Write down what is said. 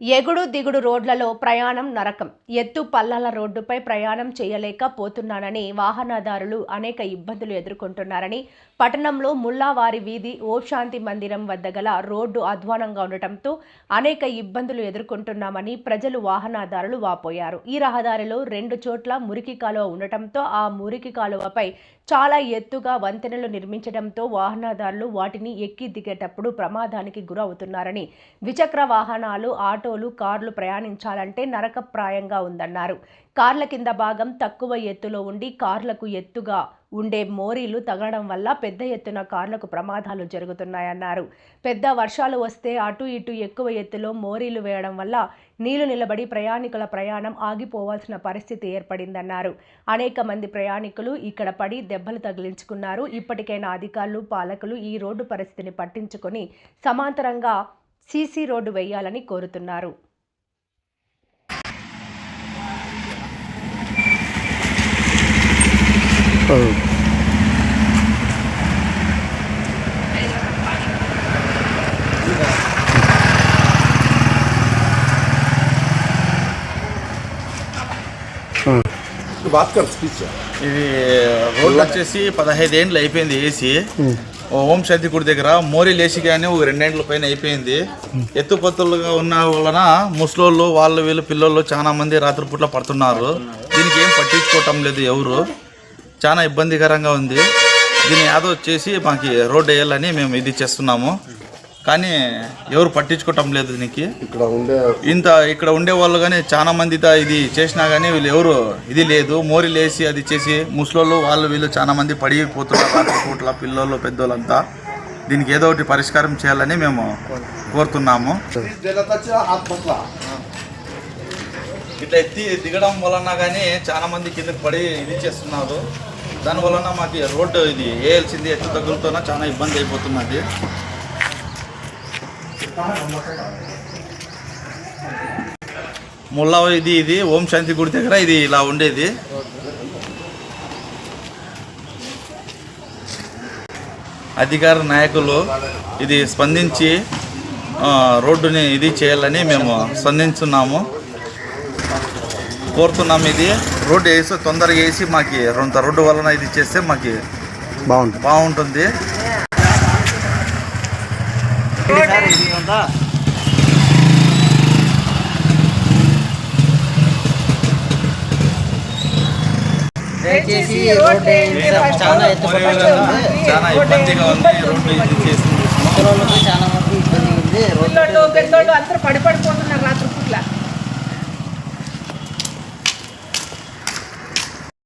ఎగుడు దిగుడు రోడ్లలో ప్రయాణం నరకం. ఎత్తు పల్లాల రోడ్డుపై ప్రయాణం చేయలేక పోతున్నానని వాహనదారులు అనేక ఇబ్బందులు ఎదుర్కొంటున్నారని పట్టణంలో ముల్లావారి వీధి ఓశాంతి మందిరం వద్ద గల రోడ్డు అధ్వానంగా ఉండటంతో అనేక ఇబ్బందులు ఎదుర్కొంటున్నామని ప్రజలు వాహనదారులు వాపోయారు. ఈ రహదారిలో రెండు చోట్ల మురికి కాలువ ఉండటంతో ఆ మురికి కాలువపై చాలా ఎత్తుగా వంతెనలు నిర్మించడంతో వాహనదారులు వాటిని ఎక్కి దిగేటప్పుడు ప్రమాదానికి గురవుతున్నారని ద్విచక్ర వాహనాలు ఆటోలు కార్లు ప్రయాణించాలంటే నరకప్రాయంగా ఉందన్నారు. కార్ల కింద భాగం తక్కువ ఎత్తులో ఉండి కార్లకు ఎత్తుగా ఉండే మోరీలు తగలడం వల్ల పెద్ద ఎత్తున కార్లకు ప్రమాదాలు జరుగుతున్నాయన్నారు. పెద్ద వర్షాలు వస్తే అటు ఇటు ఎక్కువ ఎత్తులో మోరీలు వేయడం వల్ల నీళ్ళు నిలబడి ప్రయాణికుల ప్రయాణం ఆగిపోవాల్సిన పరిస్థితి ఏర్పడిందన్నారు. అనేక మంది ప్రయాణికులు ఇక్కడ పడి దెబ్బలు తగిలించుకున్నారు. ఇప్పటికైనా అధికారులు పాలకులు ఈ రోడ్డు పరిస్థితిని పట్టించుకొని సమాంతరంగా సీసీ రోడ్డు వేయాలని కోరుతున్నారు. ఇది రోడ్లు వచ్చేసి పదహైదు ఏండ్లు అయిపోయింది ఏసీ. ఓం శాంతి గుడి దగ్గర మోరీ లేచి కానీ ఒక రెండేండ్ల పైన అయిపోయింది. ఎత్తుపత్తులుగా ఉన్న వలన ముసలోళ్ళు వాళ్ళు వీళ్ళు పిల్లలు చాలా మంది రాత్రిపూట్ల పడుతున్నారు. దీనికి ఏం పట్టించుకోవటం లేదు ఎవరు. చాలా ఇబ్బందికరంగా ఉంది. దీని యాదో వచ్చేసి మాకు రోడ్డు వేయాలని మేము ఇది చేస్తున్నాము. కానీ ఎవరు పట్టించుకోవటం లేదు దీనికి. ఇక్కడ ఉండే ఇంత ఇక్కడ ఉండే వాళ్ళు కానీ చాలా మందితో ఇది చేసినా కానీ వీళ్ళు ఎవరు ఇది లేదు. మోరి లేసి అది చేసి ముసలి వాళ్ళు వీళ్ళు చాలా మంది పడిపోతున్నారు కోట్ల పిల్లలు పెద్దోళ్ళంతా. దీనికి ఏదో ఒకటి పరిష్కారం చేయాలని మేము కోరుతున్నాము. ఇట్లా ఎత్తి దిగడం వలన కానీ చాలా మంది కిందకి పడి ఇది చేస్తున్నారు. దాని వలన మాకు రోడ్డు ఇది వేయాల్సింది ఎత్తు తగులుతున్నా చాలా ఇబ్బంది అయిపోతున్నది. ముల్లా ఇది ఇది ఓం శాంతి గుడి దగ్గర ఇది ఇలా ఉండేది. అధికార నాయకులు ఇది స్పందించి రోడ్డుని ఇది చేయాలని మేము స్పందించున్నాము. కోరుతున్నాం ఇది. రోడ్డు వేసి తొందరగా వేసి మాకు రొంత రోడ్డు వలన ఇది చేస్తే మాకు బాగుంటుంది. బాగుంటుంది. దయచేసి రోడ్డు. చాలా. చాలా ఇబ్బందిగా ఉంది. రోడ్డు చాలా మంది ఇబ్బంది ఉంది. అందరూ